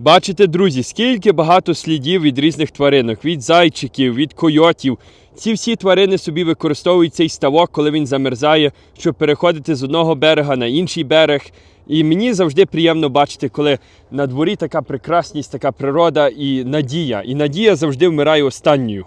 Бачите, друзі, скільки багато слідів від різних тваринок, від зайчиків, від койотів. Ці всі тварини собі використовують цей ставок, коли він замерзає, щоб переходити з одного берега на інший берег. І мені завжди приємно бачити, коли на дворі така прекрасність, така природа і надія. І надія завжди вмирає останньою.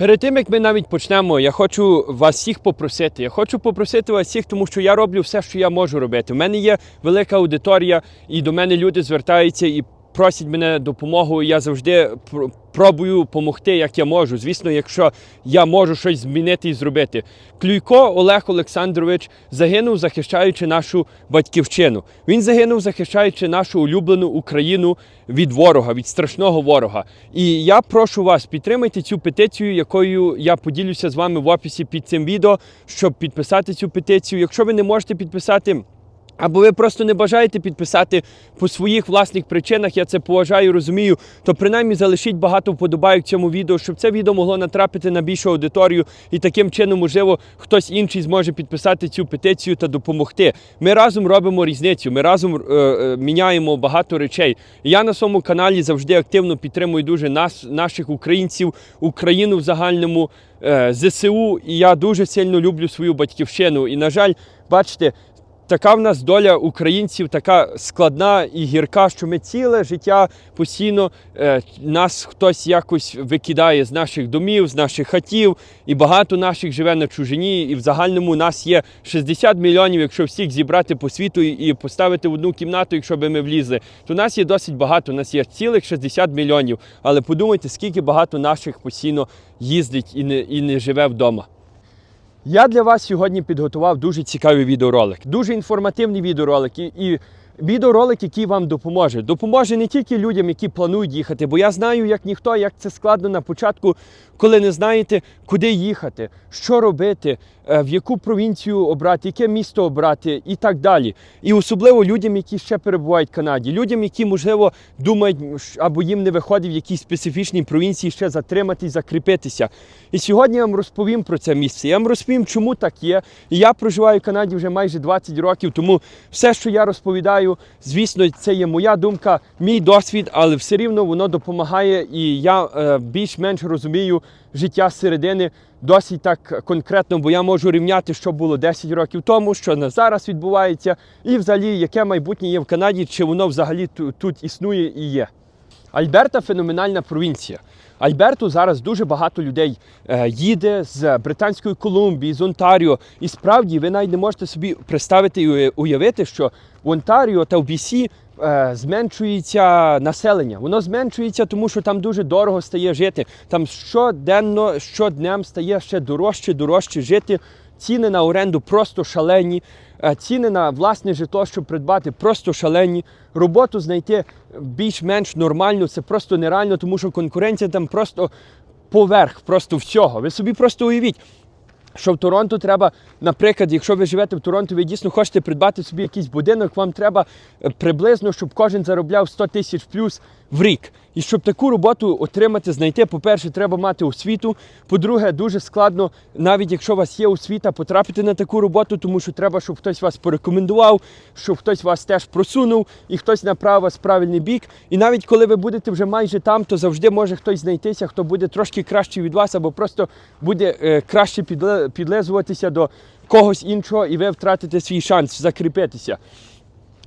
Перед тим як ми навіть почнемо, я хочу вас всіх попросити. Я хочу попросити вас всіх, тому що я роблю все, що я можу робити. У мене є велика аудиторія, і до мене люди звертаються і просять мене допомогу. Я завжди пробую допомогти, як я можу. Звісно, якщо я можу щось змінити і зробити. Клюйко Олег Олександрович загинув, захищаючи нашу батьківщину. Він загинув, захищаючи нашу улюблену Україну від ворога, від страшного ворога. І я прошу вас, підтримайте цю петицію, якою я поділюся з вами в описі під цим відео, щоб підписати цю петицію. Якщо ви не можете підписати. Або ви просто не бажаєте підписати по своїх власних причинах, я це поважаю, розумію, то принаймні залишіть багато вподобайок цьому відео, щоб це відео могло натрапити на більшу аудиторію, і таким чином, можливо, хтось інший зможе підписати цю петицію та допомогти. Ми разом робимо різницю, ми разом е, е, міняємо багато речей. Я на своєму каналі завжди активно підтримую дуже нас, наших українців, Україну в загальному, е, ЗСУ, і я дуже сильно люблю свою батьківщину. І, на жаль, бачите. Така в нас доля українців, така складна і гірка, що ми ціле життя постійно е, нас хтось якось викидає з наших домів, з наших хатів, і багато наших живе на чужині. І в загальному нас є 60 мільйонів, якщо всіх зібрати по світу і- поставити в одну кімнату, якщо би ми влізли, то нас є досить багато. Нас є цілих 60 мільйонів. Але подумайте, скільки багато наших постійно їздить і не, і не живе вдома. Я для вас сьогодні підготував дуже цікавий відеоролик, дуже інформативний відеоролик і, відеоролик, який вам допоможе. Допоможе не тільки людям, які планують їхати, бо я знаю, як ніхто, як це складно на початку, коли не знаєте, куди їхати, що робити, е, в яку провінцію обрати, яке місто обрати і так далі. І особливо людям, які ще перебувають в Канаді, людям, які, можливо, думають, або їм не виходить в якійсь специфічній провінції ще затриматись, закріпитися. І сьогодні я вам розповім про це місце. Я вам розповім, чому так є. Я проживаю в Канаді вже майже 20 років, тому все, що я розповідаю, звісно, це є моя думка, мій досвід, але все рівно воно допомагає, і я е, більш-менш розумію життя зсередини досить так конкретно, бо я можу рівняти, що було 10 років тому, що на зараз відбувається, і взагалі яке майбутнє є в Канаді, чи воно взагалі ту- тут існує і є. Альберта феноменальна провінція. Альберту зараз дуже багато людей е, їде з Британської Колумбії, з Онтаріо. І справді ви навіть не можете собі представити і уявити, що в Онтаріо та в BC е, зменшується населення. Воно зменшується, тому що там дуже дорого стає жити. Там щоденно, щоднем стає ще дорожче, дорожче жити. Ціни на оренду просто шалені. е, Ціни на власне житло, щоб придбати, просто шалені. Роботу знайти більш-менш нормальну, це просто нереально, тому що конкуренція там просто поверх просто всього. Ви собі просто уявіть. Що в Торонто треба, наприклад, якщо ви живете в Торонто, ви дійсно хочете придбати собі якийсь будинок, вам треба е, приблизно, щоб кожен заробляв 100 тисяч плюс в рік. І щоб таку роботу отримати, знайти, по-перше, треба мати освіту. По-друге, дуже складно, навіть якщо у вас є освіта, потрапити на таку роботу, тому що треба, щоб хтось вас порекомендував, щоб хтось вас теж просунув і хтось направив вас в правильний бік. І навіть коли ви будете вже майже там, то завжди може хтось знайтися, хто буде трошки кращий від вас, або просто буде е, краще підлизуватися до когось іншого, і ви втратите свій шанс закріпитися.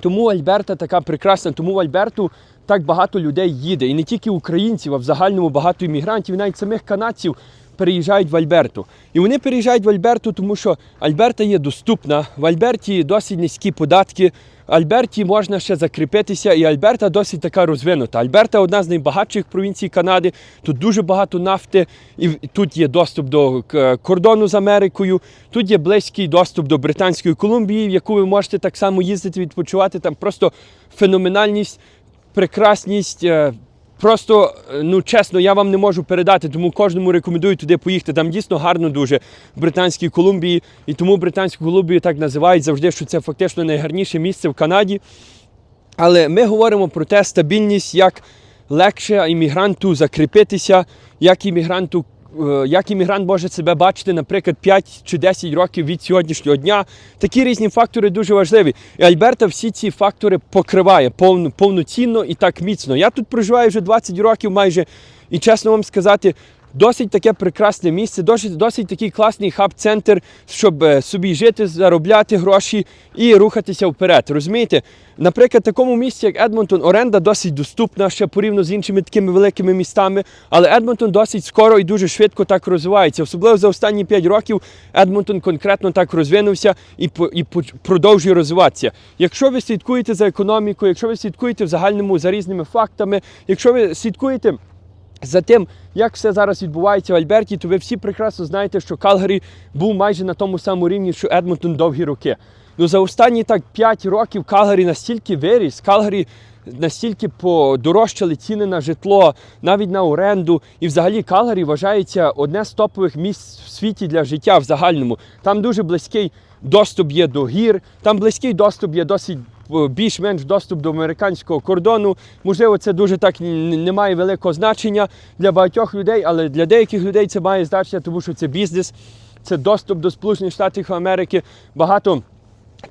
Тому Альберта така прекрасна, тому в Альберту так багато людей їде. І не тільки українців, а в загальному багато іммігрантів, навіть самих канадців переїжджають в Альберту. І вони переїжджають в Альберту, тому що Альберта є доступна, в Альберті досить низькі податки. Альберті можна ще закріпитися, і Альберта досить така розвинута. Альберта одна з найбагатших провінцій Канади. Тут дуже багато нафти, і тут є доступ до кордону з Америкою. Тут є близький доступ до Британської Колумбії, в яку ви можете так само їздити, відпочивати. Там просто феноменальність, прекрасність. е, Просто, е, ну чесно, я вам не можу передати, тому кожному рекомендую туди поїхати. Там дійсно гарно дуже в Британській Колумбії. І тому Британську Колумбію так називають завжди, що це фактично найгарніше місце в Канаді. Але ми говоримо про те стабільність, як легше іммігранту закріпитися, як іммігранту як іммігрант може себе бачити, наприклад, 5 чи 10 років від сьогоднішнього дня. Такі різні фактори дуже важливі. І Альберта всі ці фактори покриває повну, повноцінно і так міцно. Я тут проживаю вже 20 років майже, і чесно вам сказати. Досить таке прекрасне місце, досить, досить такий класний хаб-центр, щоб е, собі жити, заробляти гроші і рухатися вперед. Розумієте? Наприклад, такому місці, як Едмонтон, оренда досить доступна ще порівняно з іншими такими великими містами. Але Едмонтон досить скоро і дуже швидко так розвивається. Особливо за останні 5 років Едмонтон конкретно так розвинувся і, і продовжує розвиватися. Якщо ви слідкуєте за економікою, якщо ви слідкуєте в загальному за різними фактами, якщо ви слідкуєте за тим, як все зараз відбувається в Альберті, то ви всі прекрасно знаєте, що Калгарі був майже на тому самому рівні, що Едмонтон довгі роки. Ну за останні так 5 років Калгарі настільки виріс, Калгарі настільки подорожчали ціни на житло, навіть на оренду. І взагалі Калгарі вважається одне з топових місць в світі для життя в загальному. Там дуже близький доступ є до гір, там близький доступ є досить більш-менш доступ до американського кордону. Можливо, це дуже так не має великого значення для багатьох людей, але для деяких людей це має значення, тому що це бізнес, це доступ до Сполучених Штатів Америки. Багато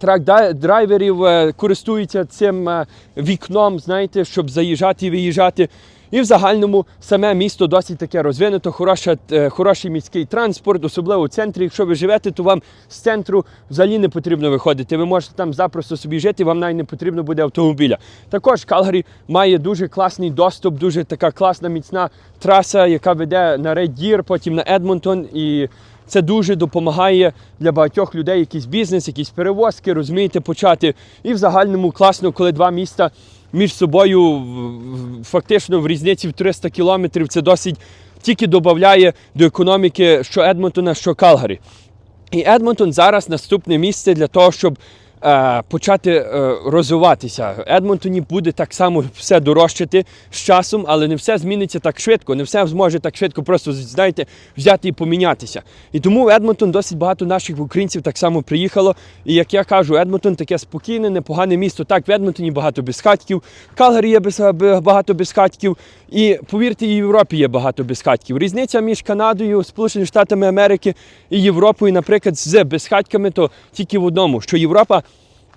трак-драйверів е, користуються цим е, вікном, знаєте, щоб заїжджати і виїжджати. І в загальному саме місто досить таке розвинуто, хороша, е, хороший міський транспорт, особливо у центрі. Якщо ви живете, то вам з центру взагалі не потрібно виходити. Ви можете там запросто собі жити, вам навіть не потрібно буде автомобіля. Також Калгарі має дуже класний доступ, дуже така класна міцна траса, яка веде на Дір, потім на Едмонтон. І це дуже допомагає для багатьох людей якийсь бізнес, якісь перевозки, розумієте, почати. І в загальному класно, коли два міста між собою фактично в різниці в 300 кілометрів. Це досить тільки додає до економіки що Едмонтона, що Калгарі. І Едмонтон зараз наступне місце для того, щоб почати е, розвиватися. Едмонтоні буде так само все дорожчати з часом, але не все зміниться так швидко, не все зможе так швидко просто знаєте, взяти і помінятися. І тому в Едмонтон досить багато наших українців так само приїхало. І як я кажу, Едмонтон таке спокійне, непогане місто. Так, в Едмонтоні багато безхатьків, Калгарі є багато безхатьків. І повірте, і в Європі є багато безхатьків. Різниця між Канадою, Сполученими Штатами Америки і Європою, наприклад, з безхатьками, то тільки в одному, що Європа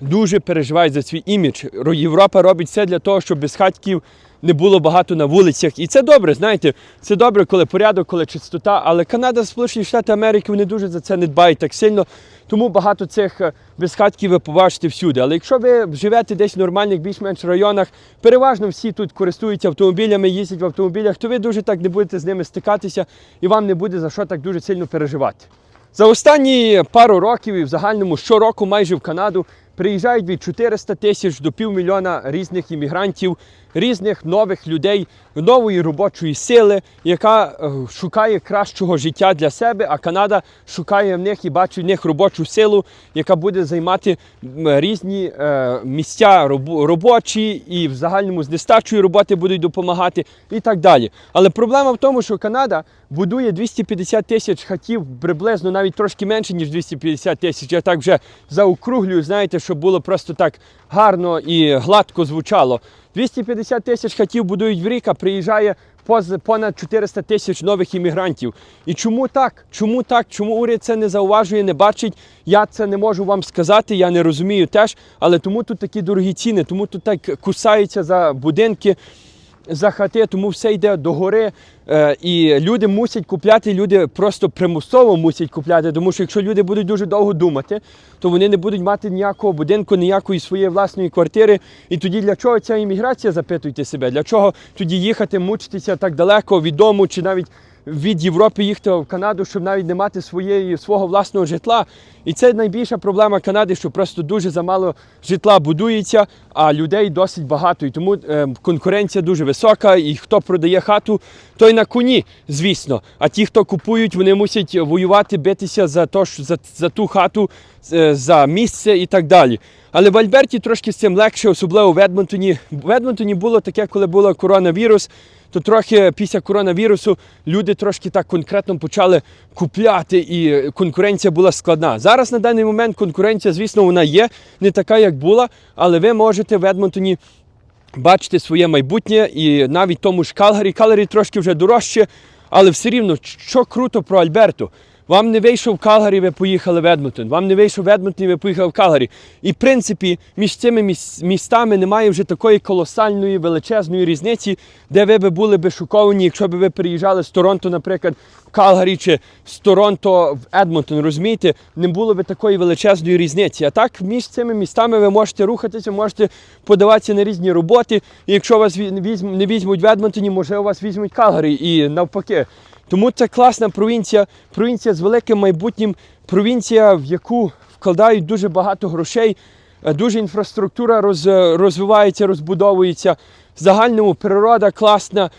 дуже переживає за свій імідж. Європа робить все для того, щоб безхатьків не було багато на вулицях. І це добре, знаєте, це добре, коли порядок, коли чистота. Але Канада, Сполучені Штати Америки, вони дуже за це не дбають так сильно. Тому багато цих е, безхатків ви побачите всюди. Але якщо ви живете десь в нормальних, більш-менш районах, переважно всі тут користуються автомобілями, їздять в автомобілях, то ви дуже так не будете з ними стикатися і вам не буде за що так дуже сильно переживати. За останні пару років і в загальному щороку майже в Канаду приїжджають від 400 тисяч до півмільйона різних іммігрантів, різних нових людей, нової робочої сили, яка е, шукає кращого життя для себе, а Канада шукає в них і бачить в них робочу силу, яка буде займати різні е, місця робочі і в загальному з нестачою роботи будуть допомагати і так далі. Але проблема в тому, що Канада будує 250 тисяч хатів, приблизно навіть трошки менше, ніж 250 тисяч. Я так вже заокруглюю, знаєте, щоб було просто так гарно і гладко звучало. 250 тисяч хатів будують в рік, а приїжджає понад 400 тисяч нових іммігрантів. І чому так? Чому так? Чому уряд це не зауважує, не бачить? Я це не можу вам сказати, я не розумію теж. Але тому тут такі дорогі ціни, тому тут так кусаються за будинки за хати, тому все йде догори. Е, і люди мусять купляти, люди просто примусово мусять купляти, тому що якщо люди будуть дуже довго думати, то вони не будуть мати ніякого будинку, ніякої своєї власної квартири. І тоді для чого ця імміграція, запитуйте себе, для чого тоді їхати, мучитися так далеко від дому чи навіть від Європи їхати в Канаду, щоб навіть не мати своєї свого власного житла. І це найбільша проблема Канади, що просто дуже замало житла будується, а людей досить багато. І тому е, конкуренція дуже висока. І хто продає хату, той на коні, звісно. А ті, хто купують, вони мусять воювати, битися за то, за, за ту хату, е, за місце і так далі. Але в Альберті трошки з цим легше, особливо в Едмонтоні. В Едмонтоні було таке, коли був коронавірус то трохи після коронавірусу люди трошки так конкретно почали купляти, і конкуренція була складна. Зараз на даний момент конкуренція, звісно, вона є не така, як була, але ви можете в Едмонтоні бачити своє майбутнє і навіть тому ж Калгарі. Калгарі трошки вже дорожче, Але все рівно, що круто про Альберту. Вам не вийшов в Калгарі, ви поїхали в Едмонтон. Вам не вийшов в Едмонтон, ви поїхали в Калгарі. І в принципі, між цими містами немає вже такої колосальної величезної різниці, де ви би були би шоковані, якщо б ви переїжджали з Торонто, наприклад, в Калгарі чи з Торонто в Едмонтон. Розумієте, не було би такої величезної різниці. А так між цими містами ви можете рухатися, можете подаватися на різні роботи. І якщо вас не візьмуть в Едмонтоні, може вас візьмуть Калгарі і навпаки. Тому це класна провінція, провінція з великим майбутнім, провінція, в яку вкладають дуже багато грошей, е, дуже інфраструктура роз, розвивається, розбудовується. В загальному природа класна.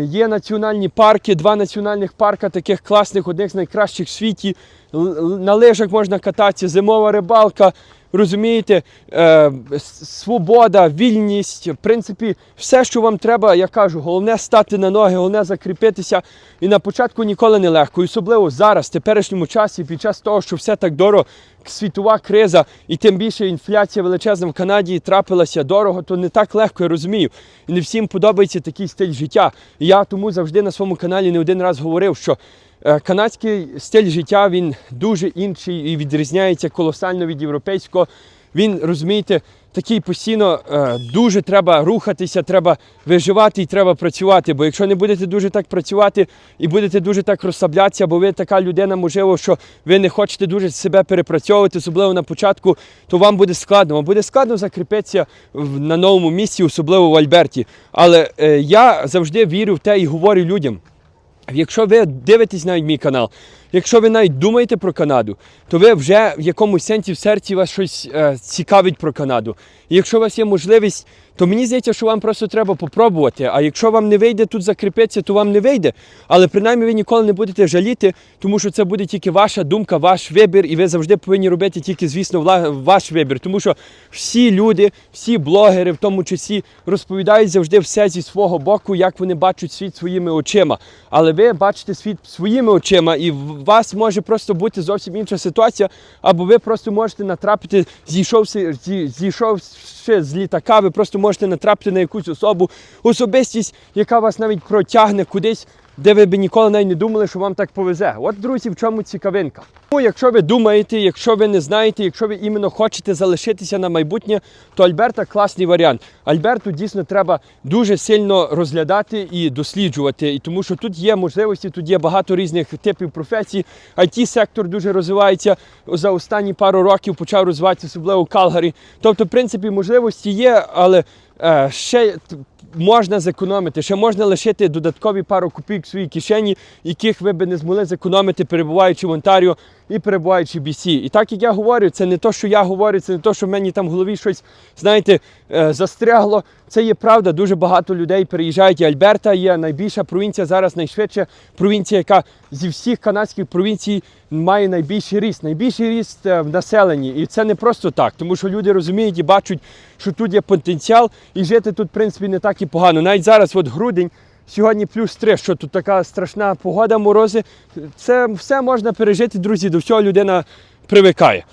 Є національні парки, два національних парка, таких класних, одних з найкращих в світі. На лижах можна кататися, зимова рибалка. Розумієте, е, свобода, вільність, в принципі, все, що вам треба, я кажу, головне стати на ноги, головне закріпитися. І на початку ніколи не легко. І особливо зараз, в теперішньому часі, під час того, що все так дорого, світова криза, і тим більше інфляція величезна в Канаді трапилася дорого, то не так легко, я розумію. І не всім подобається такий стиль життя. І я тому завжди на своєму каналі не один раз говорив, що Канадський стиль життя він дуже інший і відрізняється колосально від європейського. Він, розумієте, такий постійно е, дуже треба рухатися, треба виживати і треба працювати. Бо якщо не будете дуже так працювати і будете дуже так розслаблятися, бо ви така людина, можливо, що ви не хочете дуже себе перепрацьовувати, особливо на початку, то вам буде складно. Вам буде складно закріпитися на новому місці, особливо в Альберті. Але е, я завжди вірю в те і говорю людям. Якщо ви дивитесь навіть мій канал, якщо ви навіть думаєте про Канаду, то ви вже в якомусь сенсі в серці вас щось е, цікавить про Канаду. І якщо у вас є можливість, то мені здається, що вам просто треба попробувати. А якщо вам не вийде тут закріпитися, то вам не вийде. Але принаймні ви ніколи не будете жаліти, тому що це буде тільки ваша думка, ваш вибір, і ви завжди повинні робити тільки, звісно, ваш вибір. Тому що всі люди, всі блогери, в тому числі, розповідають завжди все зі свого боку, як вони бачать світ своїми очима. Але ви бачите світ своїми очима, і вас може просто бути зовсім інша ситуація, або ви просто можете натрапити, зійшовши, зі- зійшовши з літака, ви просто можете натрапити на якусь особу, особистість, яка вас навіть протягне кудись. Де ви б ніколи навіть не думали, що вам так повезе. От, друзі, в чому цікавинка. Ну, якщо ви думаєте, якщо ви не знаєте, якщо ви іменно хочете залишитися на майбутнє, то Альберта класний варіант. Альберту дійсно треба дуже сильно розглядати і досліджувати, і тому що тут є можливості, тут є багато різних типів професій. it сектор дуже розвивається за останні пару років, почав розвиватися, особливо в Калгарі. Тобто, в принципі, можливості є, але е, ще можна зекономити, ще можна лишити додаткові пару копійок в своїй кишені, яких ви би не змогли зекономити, перебуваючи в Онтаріо і перебуваючи в BC. І так як я говорю, це не то, що я говорю, це не то, що в мені там в голові щось, знаєте, е, застрягло. Це є правда. Дуже багато людей переїжджають. І Альберта є найбільша провінція, зараз найшвидша провінція, яка зі всіх канадських провінцій має найбільший ріст, найбільший ріст е, в населенні. І це не просто так, тому що люди розуміють і бачать, що тут є потенціал, і жити тут, в принципі, не так і погано. Навіть зараз, от грудень, сьогодні плюс 3, що тут така страшна погода, морози. Це все можна пережити, друзі, до всього людина привикає.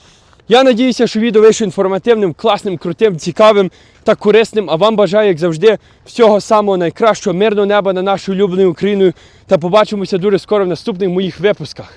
Я надіюся, що відео вийшло інформативним, класним, крутим, цікавим та корисним. А вам бажаю, як завжди, всього самого найкращого, мирного неба на нашу улюбленою Україною. Та побачимося дуже скоро в наступних моїх випусках.